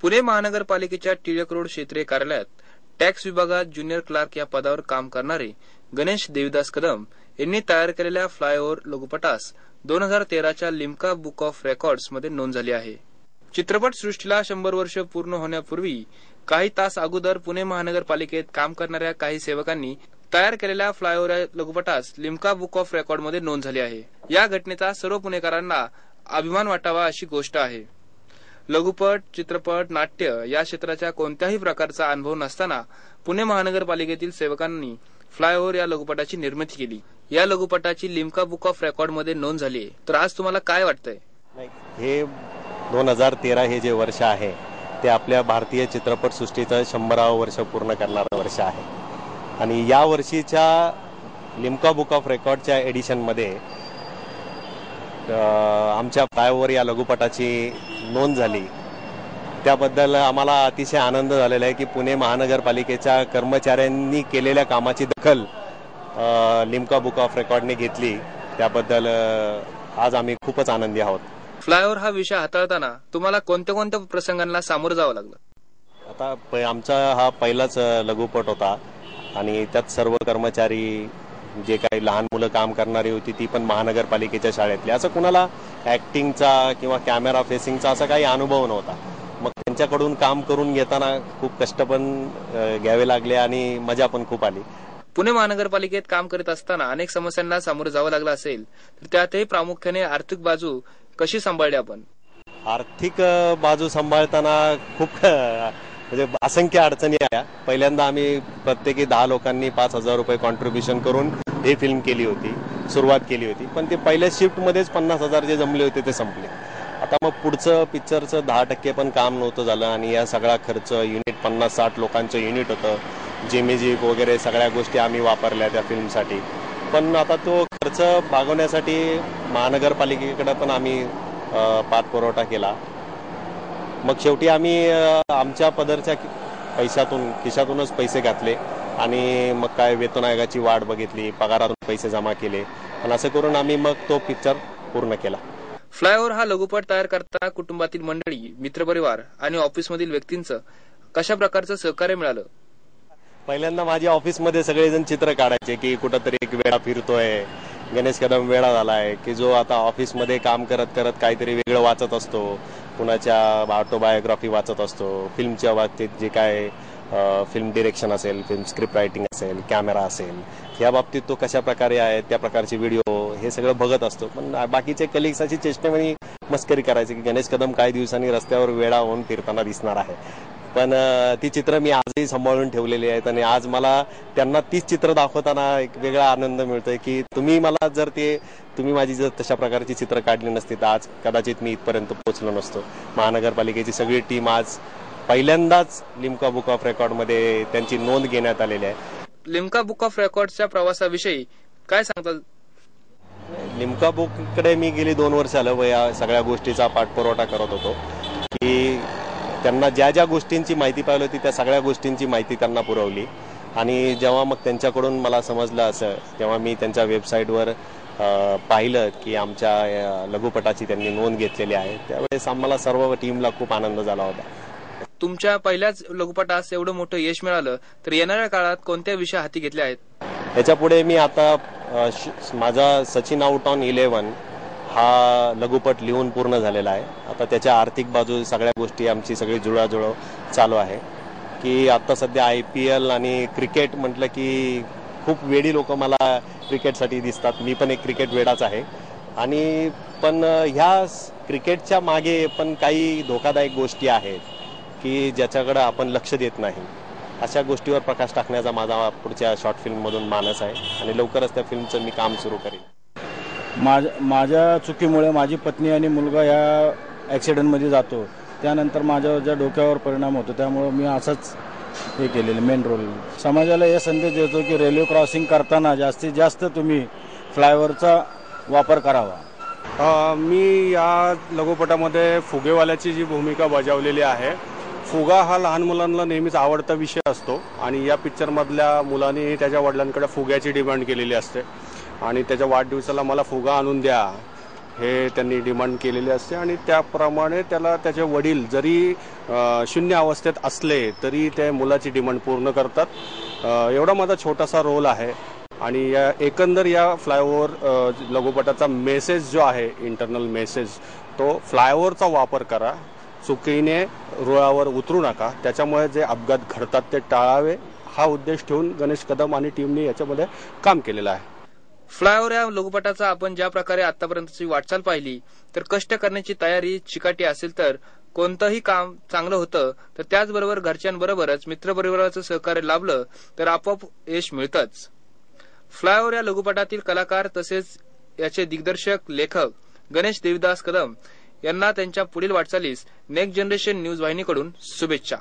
पुणे महानगरपालिकेच्या टिळक रोड क्षेत्रीय कार्यालयात टॅक्स विभागात ज्युनियर क्लार्क या पदावर काम करणारे गणेश देविदास कदम यांनी तयार केलेल्या फ्लायओव्हर लघुपटास दोन हजार तेराच्या लिम्का बुक ऑफ रेकॉर्ड्समध्ये नोंद झाली आहे. चित्रपट सृष्टीला शंभर वर्ष पूर्ण होण्यापूर्वी काही तास अगोदर पुणे महानगरपालिकेत काम करणाऱ्या काही सेवकांनी तयार केलेल्या फ्लायओव्हर लघुपटास लिम्का बुक ऑफ रेकॉर्डमध्ये नोंद झाली आहे. या घटनेचा सर्व पुणेकरांना अभिमान वाटावा अशी गोष्ट आहे. लघुपट चित्रपट नाट्य या क्षेत्राच्या कोणत्याही प्रकारचा अनुभव नसताना पुणे महानगरपालिकेतील सेवकांनी फ्लायओव्हर या लघुपटाची निर्मिती केली. या लघुपटाची लिम्का बुक ऑफ रेकॉर्डमध्ये नोंद झाली आहे. तर आज तुम्हाला काय वाटतंय? हे दोन हजार तेरा हे जे वर्ष आहे ते आपल्या भारतीय चित्रपट सृष्टीचं शंभरावं वर्ष पूर्ण करणारं वर्ष आहे. आणि या वर्षीच्या लिम्का बुक ऑफ रेकॉर्डच्या एडिशनमध्ये आमच्या फ्लायओव्हर या लघुपटाची नोंद झाली. त्याबद्दल आम्हाला अतिशय आनंद झालेला आहे की पुणे महानगरपालिकेच्या कर्मचाऱ्यांनी केलेल्या कामाची दखल लिम्का बुक ऑफ रेकॉर्डने घेतली. त्याबद्दल आज आम्ही खूपच आनंदी आहोत. फ्लायओव्हर हा विषय हाताळताना तुम्हाला कोणत्या कोणत्या प्रसंगांना सामोरं जावं लागलं? आता आमचा हा पहिलाच लघुपट होता आणि त्यात सर्व कर्मचारी जे काही लहान मुलं काम करणारी होती ती पण महानगरपालिकेच्या शाळेतली. असं कुणाला ऍक्टिंगचा किंवा कॅमेरा फेसिंगचा असा काही अनुभव नव्हता. मग त्यांच्याकडून काम करून घेताना खूप कष्ट पण घ्यावे लागले आणि मजा पण खूप आली. पुणे महानगरपालिकेत काम करीत असताना अनेक समस्यांना सामोरं जावं लागलं असेल तर त्यातही प्रामुख्याने आर्थिक बाजू कशी सांभाळली आपण? आर्थिक बाजू सांभाळताना खूप म्हणजे असंख्य अडचणी आल्या. पहिल्यांदा आम्ही प्रत्येकी दहा लोकांनी पाच हजार रुपये कॉन्ट्रीब्युशन करून ही फिल्म केली होती. सुरुवात केली होती. पण ते पहिल्या शिफ्टमध्येच पन्नास हजार जे जमले होते ते संपले. आता मग पुढचं पिक्चरचं दहा टक्के पण काम नव्हतं झालं आणि या सगळा खर्च युनिट पन्नास साठ लोकांचं युनिट होतं. जे म्युझिक वगैरे सगळ्या गोष्टी आम्ही वापरल्या त्या फिल्मसाठी पण आता तो खर्च भागवण्यासाठी महानगरपालिकेकडं पण आम्ही पाठपुरवठा केला. मग शेवटी आम्ही आमच्या पदरच्या पैशातून खिशातूनच पैसे घातले आणि मग काय वेतन आयोगाची वाट बघितली पगारातून पैसे जमा केले. आणि असं करून आम्ही मग तो पिक्चर पूर्ण केला. फ्लायओव्हर हा लघुपट तयार करताना कुटुंबातील मंडळी मित्रपरिवार आणि ऑफिसमधील व्यक्तींचं कशा प्रकारचं सहकार्य मिळालं? पहिल्यांदा माझ्या ऑफिसमध्ये सगळेजण चित्र काढायचे की कुठंतरी एक वेळा फिरतोय. गणेश कदम वेळा झाला आहे की जो आता ऑफिसमध्ये काम करत करत काहीतरी वेगळं वाचत असतो कुणाच्या ऑटोबायोग्राफी वाचत असतो फिल्मच्या बाबतीत जे काय फिल्म डिरेक्शन असेल फिल्म स्क्रिप्ट रायटिंग असेल कॅमेरा असेल या बाबतीत तो कशा प्रकारे आहे त्या प्रकारचे व्हिडिओ हे सगळं बघत असतो. पण बाकीचे कलिग्स अशी चेष्टेमध्ये मस्करी करायचे की गणेश कदम काही दिवसांनी रस्त्यावर वेळा होऊन फिरताना दिसणार आहे. पण ती चित्र मी आजही सांभाळून ठेवलेली आहेत आणि आज मला त्यांना तीच चित्र दाखवताना एक वेगळा आनंद मिळतोय की तुम्ही मला जर ते तुम्ही माझी जर तशा प्रकारची चित्र काढली नसती तर आज कदाचित मी इथपर्यंत पोहोचलो नसतो. महानगरपालिकेची सगळी टीम आज पहिल्यांदाच लिम्का बुक ऑफ रेकॉर्डमध्ये त्यांची नोंद घेण्यात आलेली आहे. लिम्का बुक ऑफ रेकॉर्डच्या प्रवासाविषयी काय सांगताल? लिम्का बुककडे मी गेली दोन वर्ष आलं व या सगळ्या गोष्टीचा पाठपुरवठा करत होतो की त्यांना ज्या ज्या गोष्टींची माहिती पाहिली होती त्या सगळ्या गोष्टींची माहिती त्यांना पुरवली. आणि जेव्हा मग त्यांच्याकडून मला समजलं असं तेव्हा मी त्यांच्या वेबसाईटवर पाहिलं की आमच्या लघुपटाची त्यांनी नोंद घेतलेली आहे. त्यावेळेस आम्हाला सर्व टीमला खूप आनंद झाला होता. तुमच्या पहिल्याच लघुपटास एवढं मोठं यश मिळालं तर येणाऱ्या काळात कोणत्या विषय हाती घेतले आहेत? याच्यापुढे मी आता माझा सचिन आउट ऑन इलेव्हन हा लघुपट लिहून पूर्ण झालेला आहे. आता त्याच्या आर्थिक बाजू सगळ्या गोष्टी आमची सगळी जुळाजुळव चालू आहे. की आता सध्या आय पी एल आणि क्रिकेट म्हटलं की खूप वेडी लोक मला क्रिकेटसाठी दिसतात. मी पण एक क्रिकेट वेडाच आहे. आणि पण ह्या क्रिकेटच्या मागे पण काही धोकादायक गोष्टी आहेत की ज्याच्याकडं आपण लक्ष देत नाही. अशा गोष्टीवर प्रकाश टाकण्याचा माझा पुढच्या शॉर्ट फिल्ममधून मानस आहे आणि लवकरच त्या फिल्मचं मी काम सुरू करेन. माझ माझ्या चुकीमुळे माझी पत्नी आणि मुलगा या ॲक्सिडेंटमध्ये जातो. त्यानंतर माझ्या ज्या डोक्यावर परिणाम होतो. त्यामुळं मी असंच हे केलेलं मेन रोल समाजाला हे संदेश देतो की रेल्वे क्रॉसिंग करताना जास्तीत जास्त तुम्ही फ्लायओव्हरचा वापर करावा. आ, मी या लघुपटामध्ये फुगेवाल्याची जी भूमिका बजावलेली आहे फुगा हा लहान मुलांना नेहमीच आवडता विषय असतो आणि या पिक्चरमधल्या मुलांनी त्याच्या वडिलांकडे फुग्याची डिमांड केलेली असते. आणि त्याच्या वाढदिवसाला मला फुगा आणून द्या हे त्यांनी डिमांड केलेली असते आणि त्याप्रमाणे त्याला त्याचे वडील जरी शून्य अवस्थेत असले तरी त्या मुलाची डिमांड पूर्ण करतात. एवढा माझा छोटासा रोल आहे. आणि या एकंदर या फ्लायओव्हर लघुपटाचा मेसेज जो आहे इंटरनल मेसेज तो फ्लायओव्हरचा वापर करा. चुकीने रुळावर उतरू नका. त्याच्यामुळे जे अपघात घडतात ते टाळावे. हा उद्देश ठेवून गणेश कदम आणि टीमने याच्यामध्ये काम केलेलं आहे. फ्लायओव्हर या लघुपटाचा आपण ज्या प्रकारे आतापर्यंतची वाटचाल पाहिली तर कष्ट करण्याची तयारी चिकाटी असेल तर कोणतंही काम चांगलं होतं तर त्याचबरोबर घरच्यांबरोबरच मित्रपरिवाराचं सहकार्य लाभलं तर आपोआप यश मिळतंच. फ्लायओव्हर या लघुपटातील कलाकार तसेच याचे दिग्दर्शक लेखक गणेश देवीदास कदम यांना त्यांच्या पुढील वाटचालीस नेक्स्ट जनरेशन न्यूज वाहिनीकडून शुभेच्छा.